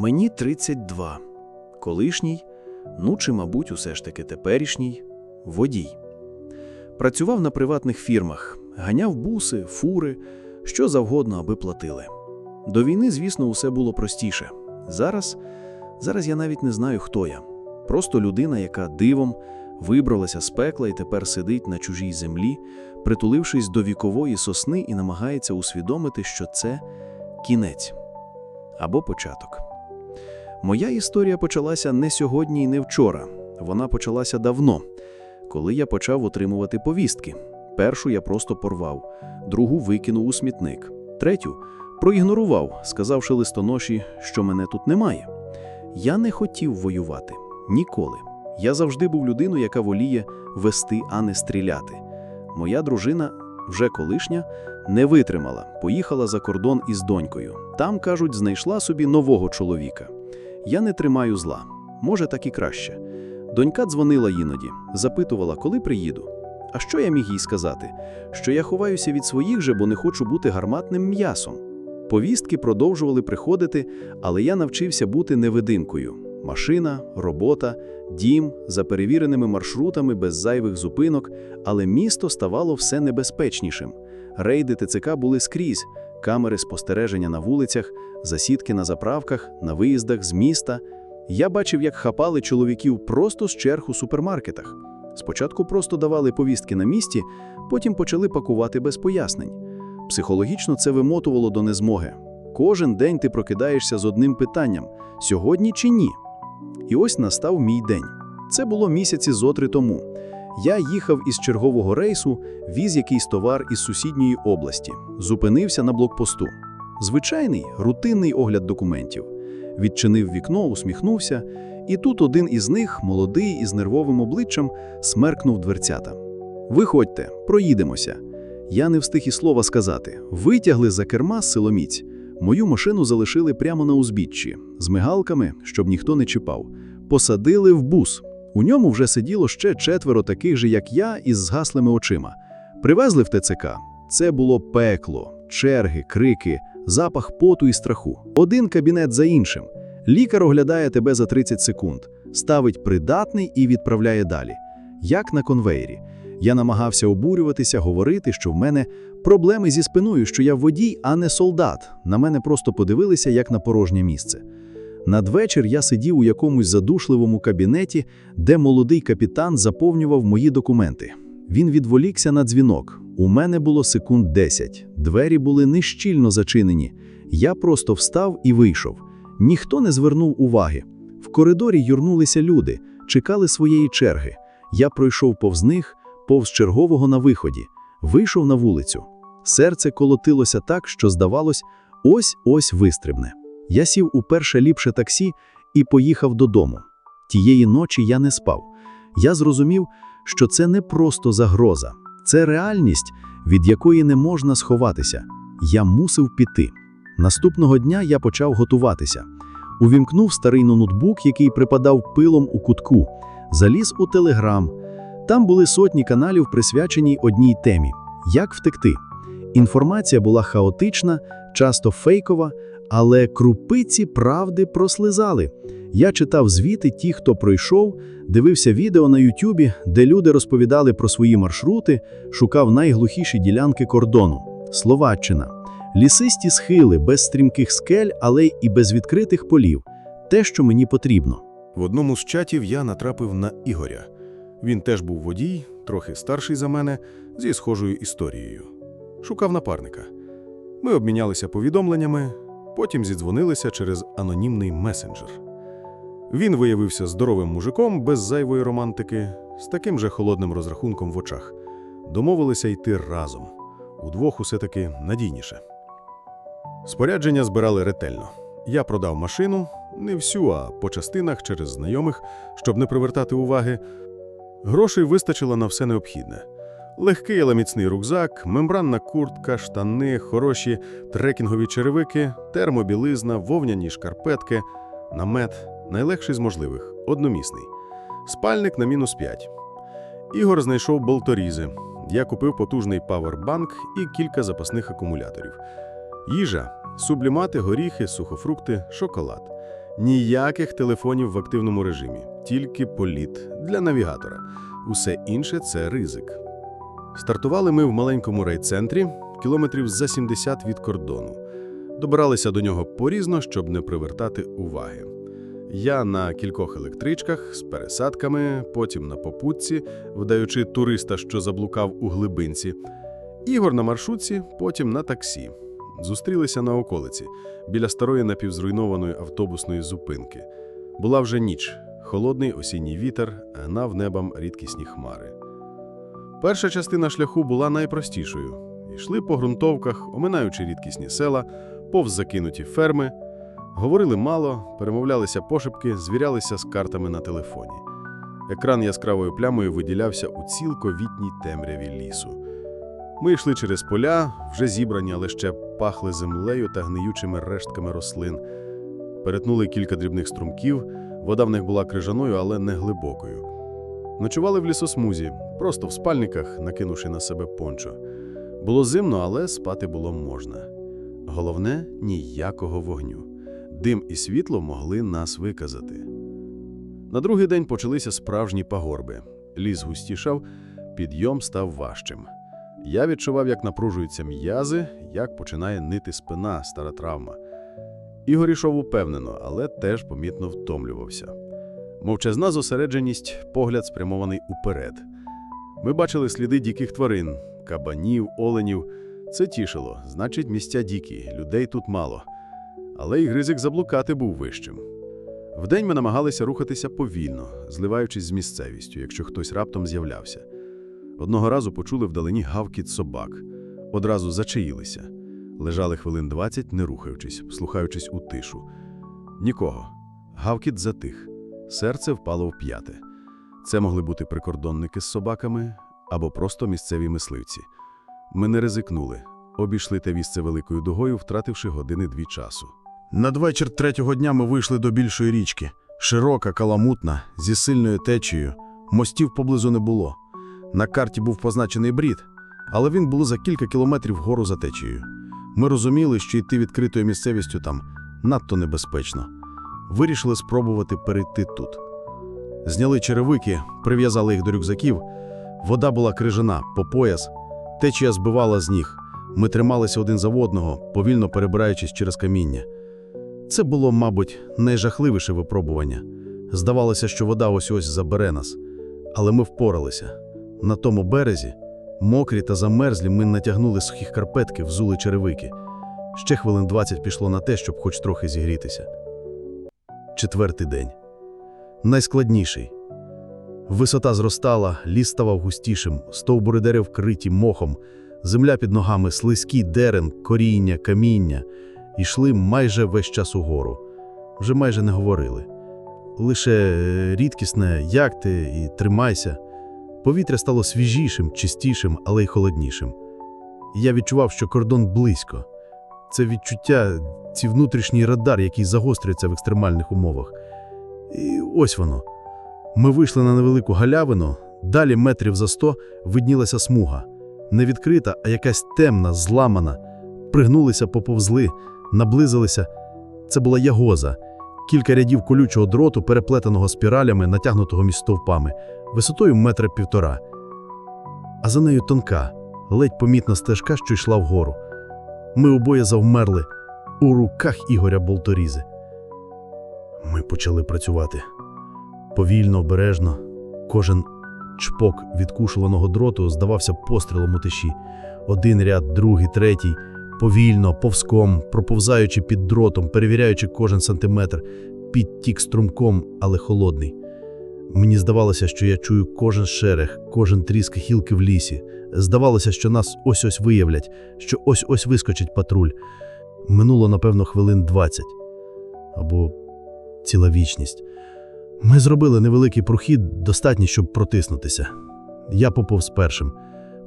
Мені 32. Колишній, ну чи, мабуть, усе ж таки теперішній водій. Працював на приватних фірмах, ганяв буси, фури, що завгодно, аби платили. До війни, звісно, усе було простіше. Зараз, зараз я навіть не знаю, хто я. Просто людина, яка дивом вибралася з пекла і тепер сидить на чужій землі, притулившись до вікової сосни і намагається усвідомити, що це кінець або початок. Моя історія почалася не сьогодні і не вчора. Вона почалася давно, коли я почав отримувати повістки. Першу я просто порвав, другу викинув у смітник, третю проігнорував, сказавши листоноші, що мене тут немає. Я не хотів воювати ніколи. Я завжди був людиною, яка воліє вести, а не стріляти. Моя дружина, вже колишня, не витримала, поїхала за кордон із донькою. Там, кажуть, знайшла собі нового чоловіка. Я не тримаю зла. Може, так і краще. Донька дзвонила іноді, запитувала, коли приїду. А що я міг їй сказати? Що я ховаюся від своїх же, бо не хочу бути гарматним м'ясом. Повістки продовжували приходити, але я навчився бути невидимкою. Машина, робота, дім за перевіреними маршрутами без зайвих зупинок, але місто ставало все небезпечнішим. Рейди ТЦК були скрізь, камери спостереження на вулицях, засідки на заправках, на виїздах з міста. Я бачив, як хапали чоловіків просто з черг у супермаркетах. Спочатку просто давали повістки на місці, потім почали пакувати без пояснень. Психологічно це вимотувало до незмоги. Кожен день ти прокидаєшся з одним питанням: сьогодні чи ні? І ось настав мій день. Це було місяці зотри тому. Я їхав із чергового рейсу, віз якийсь товар із сусідньої області, зупинився на блокпосту. Звичайний рутинний огляд документів. Відчинив вікно, усміхнувся, і тут один із них, молодий із нервовим обличчям, смеркнув дверцята. Виходьте, проїдемося. Я не встиг і слова сказати. Витягли за керма силоміць. Мою машину залишили прямо на узбіччі, з мигалками, щоб ніхто не чіпав. Посадили в бус. У ньому вже сиділо ще четверо таких же, як я, із згаслими очима. Привезли в ТЦК. Це було пекло, черги, крики, запах поту і страху. Один кабінет за іншим. Лікар оглядає тебе за 30 секунд, ставить придатний і відправляє далі. Як на конвейері. Я намагався обурюватися, говорити, що в мене проблеми зі спиною, що я водій, а не солдат. На мене просто подивилися, як на порожнє місце. Надвечір я сидів у якомусь задушливому кабінеті, де молодий капітан заповнював мої документи. Він відволікся на дзвінок. У мене було секунд 10. Двері були нещільно зачинені. Я просто встав і вийшов. Ніхто не звернув уваги. В коридорі юрнулися люди, чекали своєї черги. Я пройшов повз них, повз чергового на виході, вийшов на вулицю. Серце колотилося так, що здавалось, ось-ось вистрибне. Я сів у перше ліпше таксі і поїхав додому. Тієї ночі я не спав. Я зрозумів, що це не просто загроза, це реальність, від якої не можна сховатися. Я мусив піти. Наступного дня я почав готуватися. Увімкнув старий ноутбук, який припадав пилом у кутку, заліз у телеграм. Там були сотні каналів, присвячені одній темі як втекти. Інформація була хаотична, часто фейкова, але крупиці правди прослизали. Я читав звіти ті, хто пройшов, дивився відео на Ютубі, де люди розповідали про свої маршрути, шукав найглухіші ділянки кордону. Словаччина. Лісисті схили без стрімких скель, але і без відкритих полів. Те, що мені потрібно. В одному з чатів я натрапив на Ігоря. Він теж був водій, трохи старший за мене, зі схожою історією. Шукав напарника. Ми обмінялися повідомленнями, потім зідзвонилися через анонімний месенджер. Він виявився здоровим мужиком без зайвої романтики, з таким же холодним розрахунком в очах. Домовилися йти разом. Удвох усе таки надійніше. Спорядження збирали ретельно. Я продав машину, не всю, а по частинах через знайомих, щоб не привертати уваги. Грошей вистачило на все необхідне. Легкий, але міцний рюкзак, мембранна куртка, штани, хороші трекінгові черевики, термобілизна, вовняні шкарпетки, намет, найлегший з можливих, одномісний. Спальник на мінус 5. Ігор знайшов болторізи. Я купив потужний павербанк і кілька запасних акумуляторів. Їжа, сублімати, горіхи, сухофрукти, шоколад. Ніяких телефонів в активному режимі, тільки політ для навігатора. Усе інше це ризик. Стартували ми в маленькому райцентрі, кілометрів за 70 від кордону. Добиралися до нього порізно, щоб не привертати уваги. Я на кількох електричках з пересадками, потім на попутці, вдаючи туриста, що заблукав у глибинці. Ігор на маршрутці, потім на таксі. Зустрілися на околиці, біля старої напівзруйнованої автобусної зупинки. Була вже ніч, холодний осінній вітер, гнав небом рідкісні хмари. Перша частина шляху була найпростішою. Йшли по ґрунтовках, оминаючи рідкісні села, повз закинуті ферми. Говорили мало, перемовлялися пошепки, звірялися з картами на телефоні. Екран яскравою плямою виділявся у цілковітній темряві лісу. Ми йшли через поля, вже зібрані, але ще пахли землею та гниючими рештками рослин. Перетнули кілька дрібних струмків, вода в них була крижаною, але не глибокою. Ночували в лісосмузі, просто в спальниках, накинувши на себе пончо. Було зимно, але спати було можна. Головне – ніякого вогню. Дим і світло могли нас виказати. На другий день почалися справжні пагорби. Ліс густішав, підйом став важчим. Я відчував, як напружуються м'язи, як починає нити спина, стара травма. Ігор ішов упевнено, але теж помітно втомлювався. Мовчазна зосередженість, погляд спрямований уперед. Ми бачили сліди диких тварин, кабанів, оленів. Це тішило, значить, місця дикі, людей тут мало. Але і ризик заблукати був вищим. Вдень ми намагалися рухатися повільно, зливаючись з місцевістю, якщо хтось раптом з'являвся. Одного разу почули вдалині гавкіт собак. Одразу зачаїлися. Лежали хвилин 20, не рухаючись, слухаючись у тишу. Нікого. Гавкіт затих. Серце впало в п'яте. Це могли бути прикордонники з собаками або просто місцеві мисливці. Ми не ризикнули. Обійшли те місце великою дугою, втративши години-дві часу. Надвечір третього дня ми вийшли до більшої річки. Широка, каламутна, зі сильною течією. Мостів поблизу не було. На карті був позначений брід, але він був за кілька кілометрів вгору за течією. Ми розуміли, що йти відкритою місцевістю там надто небезпечно. Вирішили спробувати перейти тут. Зняли черевики, прив'язали їх до рюкзаків. Вода була крижана, по пояс. Течія збивала з ніг. Ми трималися один за одного, повільно перебираючись через каміння. Це було, мабуть, найжахливіше випробування. Здавалося, що вода ось ось забере нас. Але ми впоралися. На тому березі, мокрі та замерзлі, ми натягнули сухі карпетки, взули черевики. Ще хвилин 20 пішло на те, щоб хоч трохи зігрітися. Четвертий день. Найскладніший. Висота зростала, ліс ставав густішим, стовбури дерев вкриті мохом, земля під ногами, слизький дерен, коріння, каміння. Йшли майже весь час угору. Вже майже не говорили. Лише е, рідкісне «як ти» і «тримайся». Повітря стало свіжішим, чистішим, але й холоднішим. Я відчував, що кордон близько. Це відчуття, ці внутрішній радар, який загострюється в екстремальних умовах. І ось воно. Ми вийшли на невелику галявину, далі метрів за сто виднілася смуга. Не відкрита, а якась темна, зламана. Пригнулися, поповзли, наблизилися. Це була ягоза, кілька рядів колючого дроту, переплетеного спіралями, натягнутого між стовпами, висотою метра півтора. А за нею тонка, ледь помітна стежка, що йшла вгору. Ми обоє завмерли у руках Ігоря Болторізи. Ми почали працювати. Повільно, обережно, кожен чпок відкушуваного дроту здавався пострілом у тиші. Один ряд, другий, третій, повільно, повзком, проповзаючи під дротом, перевіряючи кожен сантиметр, підтік струмком, але холодний. Мені здавалося, що я чую кожен шерех, кожен тріск гілки в лісі. Здавалося, що нас ось-ось виявлять, що ось-ось вискочить патруль. Минуло, напевно, хвилин 20. Або ціла вічність. Ми зробили невеликий прохід, достатній, щоб протиснутися. Я поповз першим.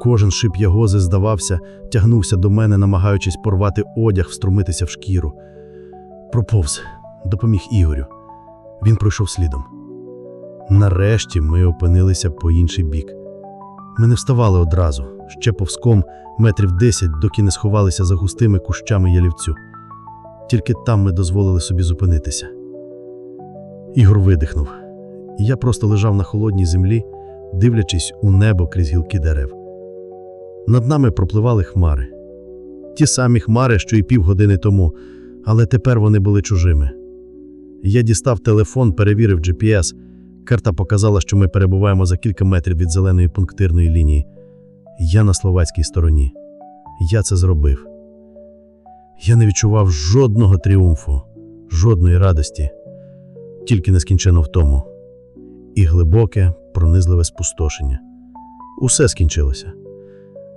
Кожен шип ягози здавався, тягнувся до мене, намагаючись порвати одяг, вструмитися в шкіру. Проповз, допоміг Ігорю. Він пройшов слідом. Нарешті ми опинилися по інший бік. Ми не вставали одразу, ще повзком метрів десять, доки не сховалися за густими кущами ялівцю. Тільки там ми дозволили собі зупинитися. Ігор видихнув. Я просто лежав на холодній землі, дивлячись у небо крізь гілки дерев. Над нами пропливали хмари. Ті самі хмари, що й півгодини тому, але тепер вони були чужими. Я дістав телефон, перевірив GPS. Карта показала, що ми перебуваємо за кілька метрів від зеленої пунктирної лінії. Я на словацькій стороні. Я це зробив. Я не відчував жодного тріумфу, жодної радості, тільки нескінчену втому. І глибоке, пронизливе спустошення. Усе скінчилося.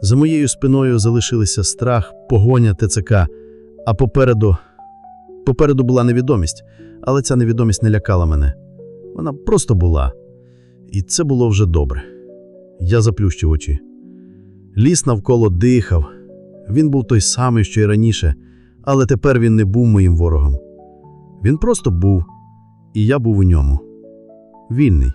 За моєю спиною залишилися страх, погоня, ТЦК, а попереду. Попереду була невідомість, але ця невідомість не лякала мене. Вона просто була. І це було вже добре. Я заплющив очі. Ліс навколо дихав. Він був той самий, що й раніше, але тепер він не був моїм ворогом. Він просто був, і я був у ньому. Вільний.